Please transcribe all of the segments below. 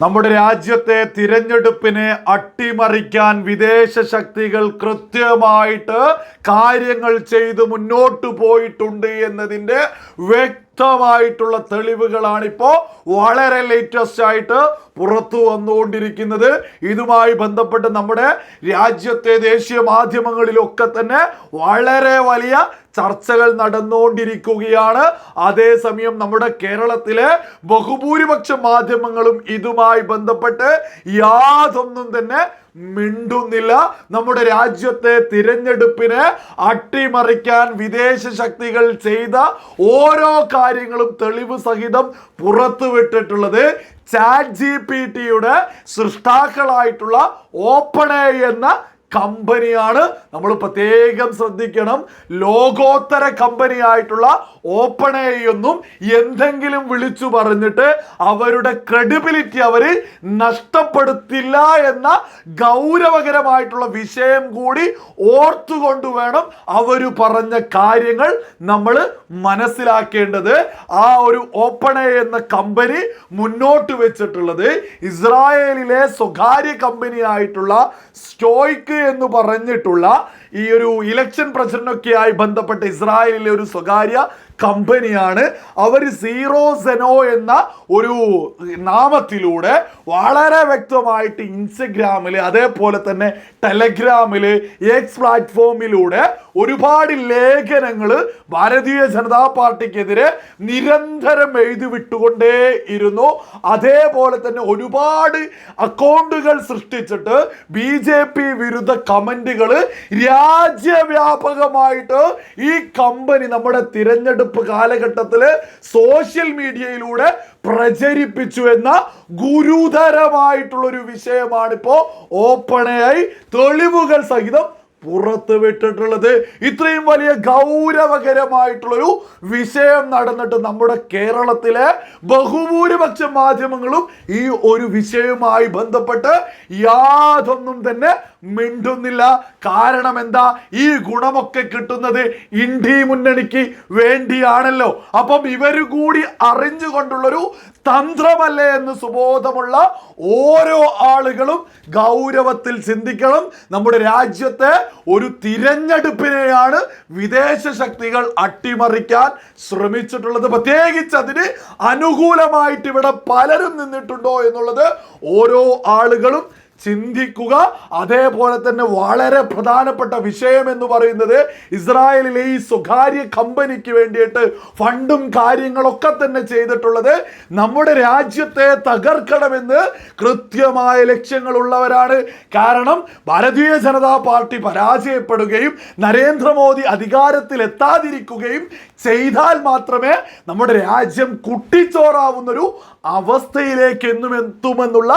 നമ്മുടെ രാജ്യത്തെ തിരഞ്ഞെടുപ്പിനെ അട്ടിമറിക്കാൻ വിദേശ ശക്തികൾ കൃത്യമായിട്ട് കാര്യങ്ങൾ ചെയ്ത് മുന്നോട്ട് പോയിട്ടുണ്ട് എന്നതിന്റെ വ്യക്തമായിട്ടുള്ള തെളിവുകളാണിപ്പോൾ വളരെ ലേറ്റസ്റ്റ് ആയിട്ട് പുറത്തു വന്നുകൊണ്ടിരിക്കുന്നത്. ഇതുമായി ബന്ധപ്പെട്ട് നമ്മുടെ രാജ്യത്തെ ദേശീയ മാധ്യമങ്ങളിലൊക്കെ തന്നെ വളരെ വലിയ ചർച്ചകൾ നടന്നുകൊണ്ടിരിക്കുകയാണ്. അതേസമയം നമ്മുടെ കേരളത്തിലെ ബഹുഭൂരിപക്ഷ മാധ്യമങ്ങളും ഇതുമായി ബന്ധപ്പെട്ട് യാതൊന്നും തന്നെ മിണ്ടുന്നില്ല. നമ്മുടെ രാജ്യത്തെ തിരഞ്ഞെടുപ്പിനെ അട്ടിമറിക്കാൻ വിദേശ ശക്തികൾ ചെയ്ത ഓരോ കാര്യങ്ങളും തെളിവ് സഹിതം പുറത്തുവിട്ടിട്ടുള്ളത് ചാറ്റ് ജി പി ടിയുടെ സൃഷ്ടാക്കളായിട്ടുള്ള ഓപ്പൺ എന്ന കമ്പനിയാണ്. നമ്മൾ പ്രത്യേകം ശ്രദ്ധിക്കണം. ലോകോത്തര കമ്പനി ആയിട്ടുള്ള ഓപ്പൺ എന്തെങ്കിലും വിളിച്ചു പറഞ്ഞിട്ട് അവരുടെ ക്രെഡിബിലിറ്റി അവർ നഷ്ടപ്പെടുത്തില്ല എന്ന ഗൗരവകരമായിട്ടുള്ള വിഷയം കൂടി ഓർത്തുകൊണ്ട് വേണം അവർ പറഞ്ഞ കാര്യങ്ങൾ നമ്മൾ മനസ്സിലാക്കേണ്ടത്. ആ ഒരു ഓപ്പണേ എന്ന കമ്പനി മുന്നോട്ട് വെച്ചിട്ടുള്ളത് ഇസ്രായേലിലെ സ്വകാര്യ കമ്പനി ആയിട്ടുള്ള സ്റ്റോയ്ക്ക് എന്ന് പറഞ്ഞിട്ടുള്ള ഈ ഒരു ഇലക്ഷൻ പ്രചരണമൊക്കെയായി ബന്ധപ്പെട്ട് ഇസ്രായേലിലെ ഒരു സ്വകാര്യ കമ്പനിയാണ്. അവർ സീറോ സെനോ എന്ന ഒരു നാമത്തിലൂടെ വളരെ വ്യക്തമായിട്ട് ഇൻസ്റ്റഗ്രാമിൽ അതേപോലെ തന്നെ ടെലഗ്രാമിൽ എക്സ് പ്ലാറ്റ്ഫോമിലൂടെ ഒരുപാട് ലേഖനങ്ങൾ ഭാരതീയ ജനതാ പാർട്ടിക്കെതിരെ നിരന്തരം എഴുതി വിട്ടുകൊണ്ടേ ഇരുന്നു. അതേപോലെ തന്നെ ഒരുപാട് അക്കൗണ്ടുകൾ സൃഷ്ടിച്ചിട്ട് ബി ജെ പി വിരുദ്ധ കമന്റുകൾ രാജ്യവ്യാപകമായിട്ട് ഈ കമ്പനി നമ്മുടെ തിരഞ്ഞെടുപ്പ് കാലഘട്ടത്തിൽ സോഷ്യൽ മീഡിയയിലൂടെ പ്രചരിപ്പിച്ചു എന്ന ഗുരുതരമായിട്ടുള്ള ഒരു വിഷയമാണ് ഇപ്പോ ഓപ്പണയായി തെളിവുകൾ സഹിതം പുറത്ത് വിട്ടിട്ടുള്ളത് ഇത്രയും വലിയ ഗൗരവകരമായിട്ടുള്ളൊരു വിഷയം നടന്നിട്ട് നമ്മുടെ കേരളത്തിലെ ബഹുഭൂരിപക്ഷ മാധ്യമങ്ങളും ഈ ഒരു വിഷയവുമായി ബന്ധപ്പെട്ട് യാതൊന്നും തന്നെ മിണ്ടുന്നില്ല. കാരണം എന്താ? ഈ ഗുണമൊക്കെ കിട്ടുന്നത് ഇന്ത്യ മുന്നണിക്ക് വേണ്ടിയാണല്ലോ. അപ്പം ഇവർ കൂടി അറിഞ്ഞുകൊണ്ടുള്ളൊരു തന്ത്രമല്ലേ എന്ന് സുബോധമുള്ള ഓരോ ആളുകളും ഗൗരവത്തിൽ ചിന്തിക്കണം. നമ്മുടെ രാജ്യത്തെ ഒരു തിരഞ്ഞെടുപ്പിനെയാണ് വിദേശ ശക്തികൾ അട്ടിമറിക്കാൻ ശ്രമിച്ചിട്ടുള്ളത്. പ്രത്യേകിച്ച് അതിന് അനുകൂലമായിട്ട് ഇവിടെ പലരും നിന്നിട്ടുണ്ടോ എന്നുള്ളത് ഓരോ ആളുകളും ചിന്തിക്കുക. അതേപോലെ തന്നെ വളരെ പ്രധാനപ്പെട്ട വിഷയം എന്ന് പറയുന്നത് ഇസ്രായേലിലെ ഈ സ്വകാര്യ കമ്പനിക്ക് വേണ്ടിയിട്ട് ഫണ്ടും കാര്യങ്ങളൊക്കെ തന്നെ ചെയ്തിട്ടുള്ളത് നമ്മുടെ രാജ്യത്തെ തകർക്കണമെന്ന് കൃത്യമായ ലക്ഷ്യങ്ങളുള്ളവരാണ്. കാരണം ഭാരതീയ ജനതാ പാർട്ടി പരാജയപ്പെടുകയും നരേന്ദ്രമോദി അധികാരത്തിൽ എത്താതിരിക്കുകയും ചെയ്താൽ മാത്രമേ നമ്മുടെ രാജ്യം കുട്ടിച്ചോറാവുന്നൊരു അവസ്ഥയിലേക്ക് എന്നും എത്തുമെന്നുള്ള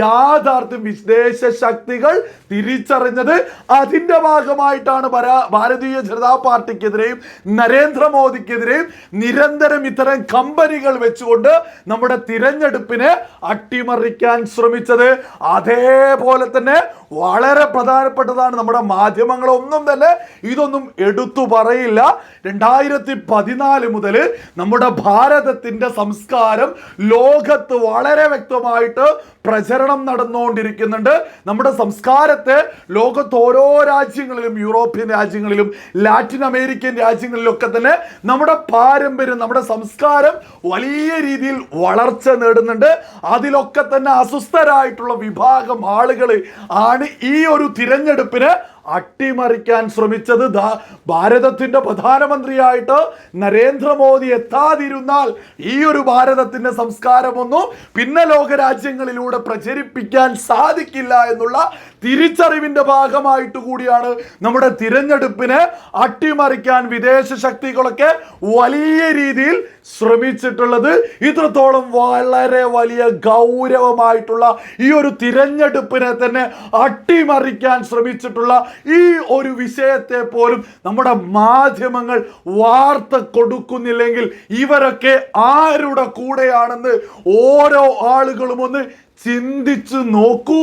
യാഥാർത്ഥ്യം വിദേശ ശക്തികൾ തിരിച്ചറിഞ്ഞത് അതിന്റെ ഭാഗമായിട്ടാണ് ഭാരതീയ ജനതാ പാർട്ടിക്കെതിരെയും നരേന്ദ്രമോദിക്കെതിരെയും നിരന്തരം ഇത്തരം കമ്പനികൾ വെച്ചുകൊണ്ട് നമ്മുടെ തിരഞ്ഞെടുപ്പിനെ അട്ടിമറിക്കാൻ ശ്രമിച്ചത്. അതേപോലെ തന്നെ വളരെ പ്രധാനപ്പെട്ടതാണ് നമ്മുടെ മാധ്യമങ്ങളൊന്നും തന്നെ ഇതൊന്നും എടുത്തു പറയില്ല. രണ്ടായിരത്തി പതിനാല് മുതൽ നമ്മുടെ ഭാരതത്തിന്റെ സംസ്കാരം ലോകത്ത് വളരെ വ്യക്തമായിട്ട് പ്രചരണം നടന്നുകൊണ്ടിരിക്കുന്നുണ്ട്. നമ്മുടെ സംസ്കാരത്തെ ലോകത്ത് ഓരോ രാജ്യങ്ങളിലും യൂറോപ്യൻ രാജ്യങ്ങളിലും ലാറ്റിൻ അമേരിക്കൻ രാജ്യങ്ങളിലൊക്കെ തന്നെ നമ്മുടെ പാരമ്പര്യം നമ്മുടെ സംസ്കാരം വലിയ രീതിയിൽ വളർച്ച നേടുന്നുണ്ട്. അതിലൊക്കെ തന്നെ അസ്വസ്ഥരായിട്ടുള്ള വിഭാഗം ആളുകൾ ആണ് ഈ ഒരു തിരഞ്ഞെടുപ്പിന് അട്ടിമറിക്കാൻ ശ്രമിച്ചത് ഭാരതത്തിന്റെ പ്രധാനമന്ത്രിയായിട്ട് നരേന്ദ്രമോദി എത്താതിരുന്നാൽ ഈ ഒരു ഭാരതത്തിന്റെ സംസ്കാരമൊന്നും പിന്നെ ലോകരാജ്യങ്ങളിലൂടെ പ്രചരിപ്പിക്കാൻ സാധിക്കില്ല എന്നുള്ള തിരിച്ചറിവിന്റെ ഭാഗമായിട്ട് കൂടിയാണ് നമ്മുടെ തിരഞ്ഞെടുപ്പിനെ അട്ടിമറിക്കാൻ വിദേശ ശക്തികളൊക്കെ വലിയ രീതിയിൽ ശ്രമിച്ചിട്ടുള്ളത്. ഇത്രത്തോളം വളരെ വലിയ ഗൗരവമായിട്ടുള്ള ഈ ഒരു തിരഞ്ഞെടുപ്പിനെ തന്നെ അട്ടിമറിക്കാൻ ശ്രമിച്ചിട്ടുള്ള ഈ ഒരു വിഷയത്തെ പോലും നമ്മുടെ മാധ്യമങ്ങൾ വാർത്ത കൊടുക്കുന്നില്ലെങ്കിൽ ഇവരൊക്കെ ആരുടെ കൂടെയാണെന്ന് ഓരോ ആളുകളും ഒന്ന് ചിന്തിച്ചു നോക്കൂ.